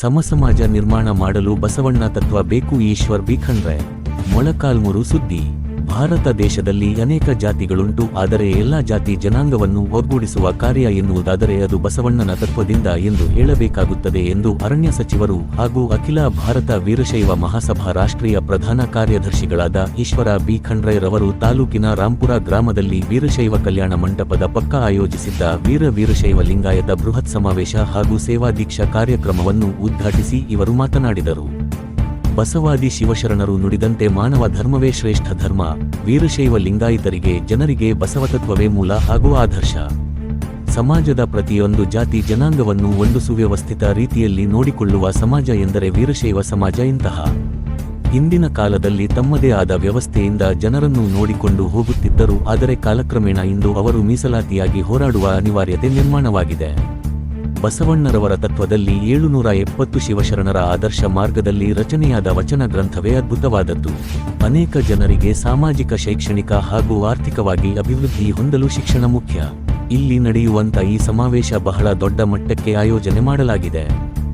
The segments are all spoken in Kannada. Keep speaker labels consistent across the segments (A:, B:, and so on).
A: ಸಮಸಮಾಜ ನಿರ್ಮಾಣ ಮಾಡಲು ಬಸವಣ್ಣ ತತ್ವ ಬೇಕು ಈಶ್ವರ್ ಬಿಖಂಡ್ರೆ ಮೊಳಕಾಲ್ಮುರು ಸುದ್ದಿ. ಭಾರತ ದೇಶದಲ್ಲಿ ಅನೇಕ ಜಾತಿಗಳುಂಟು, ಆದರೆ ಎಲ್ಲಾ ಜಾತಿ ಜನಾಂಗವನ್ನು ಒಗ್ಗೂಡಿಸುವ ಕಾರ್ಯ ಎನ್ನುವುದಾದರೆ ಅದು ಬಸವಣ್ಣನ ತತ್ವದಿಂದ ಎಂದು ಹೇಳಬೇಕಾಗುತ್ತದೆ ಎಂದು ಅರಣ್ಯ ಸಚಿವರು ಹಾಗೂ ಅಖಿಲ ಭಾರತ ವೀರಶೈವ ಮಹಾಸಭಾ ರಾಷ್ಟ್ರೀಯ ಪ್ರಧಾನ ಕಾರ್ಯದರ್ಶಿಗಳಾದ ಈಶ್ವರ ಬಿ. ಖಂಡ್ರೆರವರು ತಾಲೂಕಿನ ರಾಂಪುರ ಗ್ರಾಮದಲ್ಲಿ ವೀರಶೈವ ಕಲ್ಯಾಣ ಮಂಟಪದ ಪಕ್ಕ ಆಯೋಜಿಸಿದ್ದ ವೀರ ವೀರಶೈವ ಲಿಂಗಾಯತ ಬೃಹತ್ ಸಮಾವೇಶ ಹಾಗೂ ಸೇವಾ ದೀಕ್ಷಾ ಕಾರ್ಯಕ್ರಮವನ್ನು ಉದ್ಘಾಟಿಸಿ ಇವರು ಮಾತನಾಡಿದರು. ಬಸವಾದಿ ಶಿವಶರಣರು ನುಡಿದಂತೆ ಮಾನವ ಧರ್ಮವೇ ಶ್ರೇಷ್ಠ ಧರ್ಮ, ವೀರಶೈವ ಲಿಂಗಾಯಿತರಿಗೆ ಜನರಿಗೆ ಬಸವತತ್ವವೇ ಮೂಲ ಹಾಗೂ ಆದರ್ಶ. ಸಮಾಜದ ಪ್ರತಿಯೊಂದು ಜಾತಿ ಜನಾಂಗವನ್ನು ಒಂದು ಸುವ್ಯವಸ್ಥಿತ ರೀತಿಯಲ್ಲಿ ನೋಡಿಕೊಳ್ಳುವ ಸಮಾಜ ಎಂದರೆ ವೀರಶೈವ ಸಮಾಜ ಇಂತಹ. ಹಿಂದಿನ ಕಾಲದಲ್ಲಿ ತಮ್ಮದೇ ಆದ ವ್ಯವಸ್ಥೆಯಿಂದ ಜನರನ್ನು ನೋಡಿಕೊಂಡು ಹೋಗುತ್ತಿದ್ದರು, ಆದರೆ ಕಾಲಕ್ರಮೇಣ ಇಂದು ಅವರು ಮೀಸಲಾತಿಯಾಗಿ ಹೋರಾಡುವ ಅನಿವಾರ್ಯತೆ ನಿರ್ಮಾಣವಾಗಿದೆ. ಬಸವಣ್ಣರವರ ತತ್ವದಲ್ಲಿ ಏಳುನೂರ ಎಪ್ಪತ್ತು ಶಿವಶರಣರ ಆದರ್ಶ ಮಾರ್ಗದಲ್ಲಿ ರಚನೆಯಾದ ವಚನ ಗ್ರಂಥವೇ ಅದ್ಭುತವಾದದ್ದು. ಅನೇಕ ಜನರಿಗೆ ಸಾಮಾಜಿಕ, ಶೈಕ್ಷಣಿಕ ಹಾಗೂ ಆರ್ಥಿಕವಾಗಿ ಅಭಿವೃದ್ಧಿ ಹೊಂದಲು ಶಿಕ್ಷಣ ಮುಖ್ಯ. ಇಲ್ಲಿ ನಡೆಯುವಂತ ಈ ಸಮಾವೇಶ ಬಹಳ ದೊಡ್ಡ ಮಟ್ಟಕ್ಕೆ ಆಯೋಜನೆ ಮಾಡಲಾಗಿದೆ.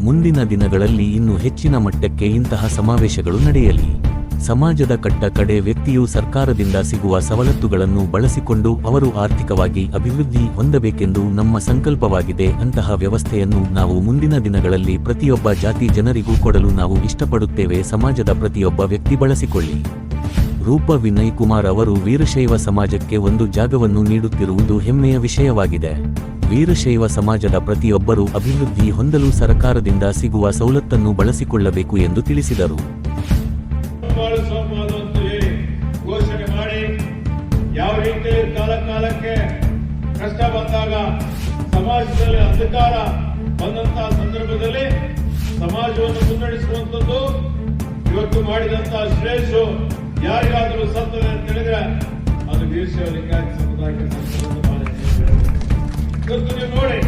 A: ಮುಂದಿನ ದಿನಗಳಲ್ಲಿ ಇನ್ನು ಹೆಚ್ಚಿನ ಮಟ್ಟಕ್ಕೆ ಇಂತಹ ಸಮಾವೇಶಗಳು ನಡೆಯಲಿ. ಸಮಾಜದ ಕಟ್ಟ ಕಡೆ ವ್ಯಕ್ತಿಯು ಸರ್ಕಾರದಿಂದ ಸಿಗುವ ಸವಲತ್ತುಗಳನ್ನು ಬಳಸಿಕೊಂಡು ಅವರು ಆರ್ಥಿಕವಾಗಿ ಅಭಿವೃದ್ಧಿ ಹೊಂದಬೇಕೆಂದು ನಮ್ಮ ಸಂಕಲ್ಪವಾಗಿದೆ ಅಂತಹ ವ್ಯವಸ್ಥೆಯನ್ನು ನಾವು ಮುಂದಿನ ದಿನಗಳಲ್ಲಿ ಪ್ರತಿಯೊಬ್ಬ ಜಾತಿ ಜನರಿಗೂ ಕೊಡಲು ನಾವು ಇಷ್ಟಪಡುತ್ತೇವೆ. ಸಮಾಜದ ಪ್ರತಿಯೊಬ್ಬ ವ್ಯಕ್ತಿ ಬಳಸಿಕೊಳ್ಳಿ. ರೂಪ ವಿನಯ್ ಕುಮಾರ್ ಅವರು ವೀರಶೈವ ಸಮಾಜಕ್ಕೆ ಒಂದು ಜಾಗವನ್ನು ನೀಡುತ್ತಿರುವುದು ಹೆಮ್ಮೆಯ ವಿಷಯವಾಗಿದೆ. ವೀರಶೈವ ಸಮಾಜದ ಪ್ರತಿಯೊಬ್ಬರೂ ಅಭಿವೃದ್ಧಿ ಹೊಂದಲು ಸರಕಾರದಿಂದ ಸಿಗುವ ಸವಲತ್ತನ್ನು ಬಳಸಿಕೊಳ್ಳಬೇಕು ಎಂದು ತಿಳಿಸಿದರು.
B: ಬಾಳಿಸೋದು ಅಂತ ಹೇಳಿ ಘೋಷಣೆ ಮಾಡಿ ಯಾವ ರೀತಿ ಕಾಲ ಕಾಲಕ್ಕೆ ಕಷ್ಟ ಬಂದಾಗ ಸಮಾಜದಲ್ಲಿ ಅಂಧಕಾರ ಬಂದಂತಹ ಸಂದರ್ಭದಲ್ಲಿ ಸಮಾಜವನ್ನು ಮುನ್ನಡೆಸುವಂತದ್ದು ಇವತ್ತು ಮಾಡಿದಂತಹ ಶ್ರೇಯಸ್ಸು ಯಾರಿಗಾದರೂ ಸತ್ತದೆ ಅಂತ ಹೇಳಿದ್ರೆ ಅದು ವೀರಶೈವ ಲಿಂಗಾಯತ ಸಮುದಾಯಕ್ಕೆ ಬಹಳ ಇವತ್ತು ನೀವು ನೋಡಿ,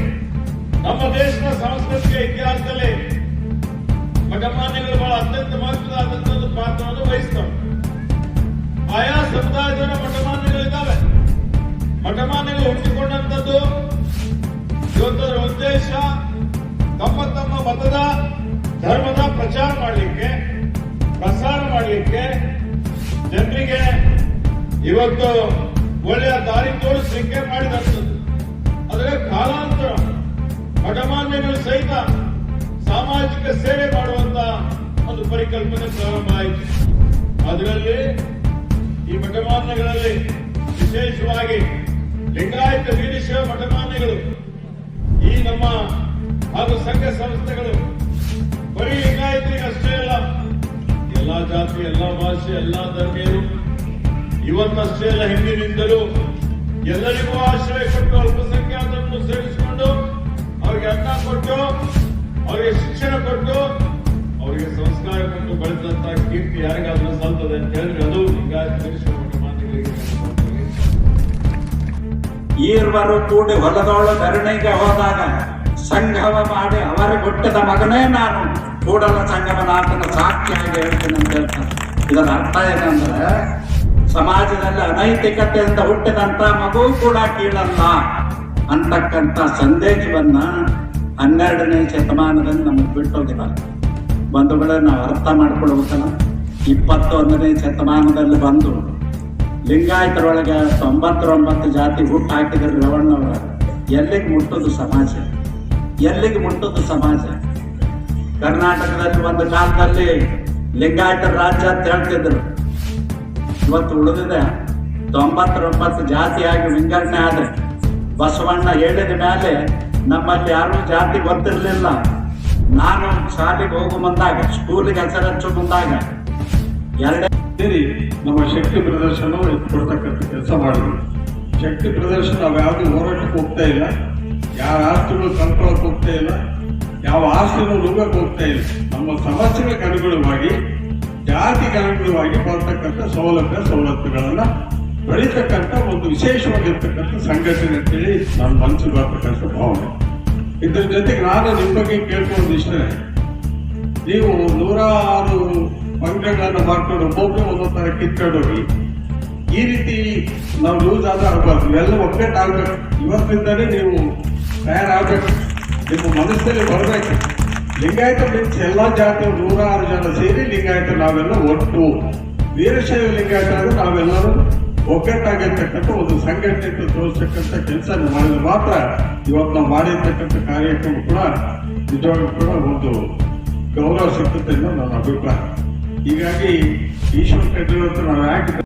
B: ನಮ್ಮ ದೇಶದ ಸಾಂಸ್ಕೃತಿಕ ಇತಿಹಾಸದಲ್ಲಿ ಮಠಮಾನ್ಯಗಳು ಬಹಳ ಅತ್ಯಂತ ಮಹತ್ವದಾದಂತಹ ಇವತ್ತು ಒಳ್ಳೆಯ ದಾರಿ ತೋರಿಸಲಿಕ್ಕೆ ಮಾಡಿದಂಥದ್ದು. ಆದರೆ ಕಾಲಾಂತರ ಮಠಮಾನ್ಯಗಳು ಸಹಿತ ಸಾಮಾಜಿಕ ಸೇವೆ ಮಾಡುವಂತ ಒಂದು ಪರಿಕಲ್ಪನೆ ಪ್ರಾರಂಭ ಆಯಿತು. ಅದರಲ್ಲಿ ಈ ಮಠಮಾನ್ಯಗಳಲ್ಲಿ ವಿಶೇಷವಾಗಿ ಲಿಂಗಾಯತ ವೀರಶೈವ ಮಠಮಾನ್ಯಗಳು, ಈ ನಮ್ಮ ಹಾಗೂ ಸಂಘ ಸಂಸ್ಥೆಗಳು, ಬರೀ ಲಿಂಗಾಯತರಿಗೆ ಅಷ್ಟೇ ಅಲ್ಲ, ಎಲ್ಲಾ ಜಾತಿ, ಎಲ್ಲಾ ಭಾಷೆ, ಎಲ್ಲಾ ಧರ್ಮೀಯರು ಇವತ್ತಷ್ಟೇ ಅಲ್ಲ, ಹಿಂದಿನಿಂದಲೂ ಎಲ್ಲರಿಗೂ ಆಶ್ರಯ ಕೊಟ್ಟು ಅಲ್ಪಸಂಖ್ಯಾತರನ್ನು ಸೇರಿಸಿಕೊಂಡು ಅವರಿಗೆ ಅನ್ನ ಕೊಟ್ಟು, ಅವರಿಗೆ ಶಿಕ್ಷಣ ಕೊಟ್ಟು, ಅವರಿಗೆ ಸಂಸ್ಕಾರ ಕೊಟ್ಟು ಬೆಳೆದಂತ ಕೀರ್ತಿ ಯಾರಿಗಾದ್ರೂ ಸಲ್ತದೆ ಅಂತ ಹೇಳಿದ್ರೆ ಅದು ಲಿಂಗಾಯತ ಮಠಮಾನ್ಯಗಳಿಗೆ
C: ಈರ್ವರು ಕೂಡಿ ಹೊಲದೊಳ ಧರಣಿಗೆ ಹೋದಾಗ ಸಂಘವ ಮಾಡಿ ಅವರ ಹುಟ್ಟಿದ ಮಗನೇ ನಾನು. ಕೂಡಲ ಸಂಗಮನಾಥನ ಸಾಕ್ಷಿಯಾಗಿ ಹೇಳ್ತೀನಿ ಅಂತ ಹೇಳ್ತಾನೆ ಇದರ ಅರ್ಥ ಏನಂದ್ರೆ ಸಮಾಜದಲ್ಲಿ ಅನೈತಿಕತೆಯಿಂದ ಹುಟ್ಟಿದಂತ ಮಗು ಕೂಡ ಕೀಳಲ್ಲ ಅಂತಕ್ಕಂಥ ಸಂದೇಶವನ್ನ ಹನ್ನೆರಡನೇ ಶತಮಾನದಲ್ಲಿ ನಮಗೆ ಬಿಟ್ಟೋಗಿಲ್ಲ. ಬಂಧುಗಳ ನಾವು ಅರ್ಥ ಮಾಡ್ಕೊಳ್ಬೇಕಲ್ಲ. ಇಪ್ಪತ್ತೊಂದನೇ ಶತಮಾನದಲ್ಲಿ ಬಂದು ಲಿಂಗಾಯತರೊಳಗೆ ತೊಂಬತ್ತರೊಂಬತ್ತು ಜಾತಿ ಹುಟ್ಟು ಹಾಕಿದ್ರೆ ರವಣ್ಣವ್ರ ಎಲ್ಲಿಗೆ ಮುಟ್ಟೋದು ಸಮಾಜ? ಎಲ್ಲಿಗೆ ಮುಟ್ಟೋದು ಸಮಾಜ? ಕರ್ನಾಟಕದಲ್ಲಿ ಒಂದು ಕಾಲದಲ್ಲಿ ಲಿಂಗಾಯತರ ರಾಜ್ಯ ಅಂತ ಹೇಳ್ತಿದ್ರು. ಇವತ್ತು ಉಳಿದಿದೆ ತೊಂಬತ್ತರೊಂಬತ್ತು ಜಾತಿಯಾಗಿ ವಿಂಗಡಣೆ ಆದ್ರೆ ಬಸವಣ್ಣ ಹೇಳಿದ ಮೇಲೆ ನಮ್ಮಲ್ಲಿ ಯಾರೂ ಜಾತಿ ಗೊತ್ತಿರಲಿಲ್ಲ. ನಾನು ಶಾಲೆಗೆ ಹೋಗು ಬಂದಾಗ ಸ್ಕೂಲಿಗೆ ಹೆಸರಚ್ಚು ಮುಂದಾಗ ಎರಡೇ
D: ಸೇರಿ ನಮ್ಮ ಶಕ್ತಿ ಪ್ರದರ್ಶನ ಕೊಡ್ತಕ್ಕಂಥ ಕೆಲಸ ಮಾಡಿದ್ರು ಶಕ್ತಿ ಪ್ರದರ್ಶನ ನಾವು ಯಾವುದೇ ಹೋರಾಟಕ್ಕೆ ಹೋಗ್ತಾ ಇಲ್ಲ. ಯಾವ ಆಸ್ತಿಗಳು ಕಳ್ಕೊಳಕ್ ಹೋಗ್ತಾ ಇಲ್ಲ. ಯಾವ ಆಸ್ತಿಗಳು ರೋಗಕ್ಕೆ ಹೋಗ್ತಾ ಇಲ್ಲ. ನಮ್ಮ ಸಮಸ್ಯೆಗಳಿಗೆ ಅನುಗುಣವಾಗಿ ಜಾತಿಗೆ ಅನುಗುಣವಾಗಿ ಬರ್ತಕ್ಕಂಥ ಸೌಲಭ್ಯ ಸವಲತ್ತುಗಳನ್ನ ಬೆಳೀತಕ್ಕಂಥ ಒಂದು ವಿಶೇಷವಾಗಿರ್ತಕ್ಕಂಥ ಸಂಘಟನೆ ಅಂತೇಳಿ ನನ್ನ ಮನಸ್ಸು ಬರ್ತಕ್ಕಂಥ ಭಾವನೆ. ಇದ್ರ ಜೊತೆಗೆ ನಾನು ನಿಮ್ಮ ಬಗ್ಗೆ ಕೇಳ್ಕೊಂಡಿಷ್ಟೇ ನೀವು ನೂರಾರು ಪಂಗಡಗಳನ್ನು ಮಾಡ್ಕೊಂಡು ಒಬ್ಬೊಬ್ಬರು ಒಂದೊಂದು ತರ ಕಿತ್ಕೊಂಡು ಹೋಗಿ, ಈ ರೀತಿ ನಾವು ಲೂಸ್ ಆದ ಎಲ್ಲ ಇವೆಲ್ಲ ಒಗ್ಗಟ್ಟಾಗಬೇಕು. ಇವತ್ತಿಂದಲೇ ನೀವು ತಯಾರಾಗಬೇಕು. ನಿಮ್ಮ ಮನಸ್ಸಲ್ಲಿ ಬರಬೇಕು. ಲಿಂಗಾಯತ ಮೀನ್ಸ್ ಎಲ್ಲ ಜಾತಿ ನೂರಾರು ಜನ ಸೇರಿ ಲಿಂಗಾಯತ ನಾವೆಲ್ಲ ಒಟ್ಟು. ವೀರಶೈವ ಲಿಂಗಾಯತ ಅಂದ್ರೆ ನಾವೆಲ್ಲರೂ ಒಗ್ಗಟ್ಟಾಗಿರ್ತಕ್ಕಂಥ ಒಂದು ಸಂಘಟನೆ ತೋರಿಸ್ತಕ್ಕಂಥ ಕೆಲಸ ಮಾಡಿದ್ರೆ ಮಾತ್ರ ಇವತ್ತು ನಾವು ಮಾಡಿರ್ತಕ್ಕಂಥ ಕಾರ್ಯಕ್ರಮ ಕೂಡ ನಿಜವಾಗ್ಲೂ ಕೂಡ ಒಂದು ಗೌರವ ಸಿಗ್ತದೆ ಅನ್ನೋ ನನ್ನ ಅಭಿಪ್ರಾಯ. ಹೀಗಾಗಿ ಈಶ್ವರ ಕಡ್ಡಿ ನಾವು ಯಾಕೆ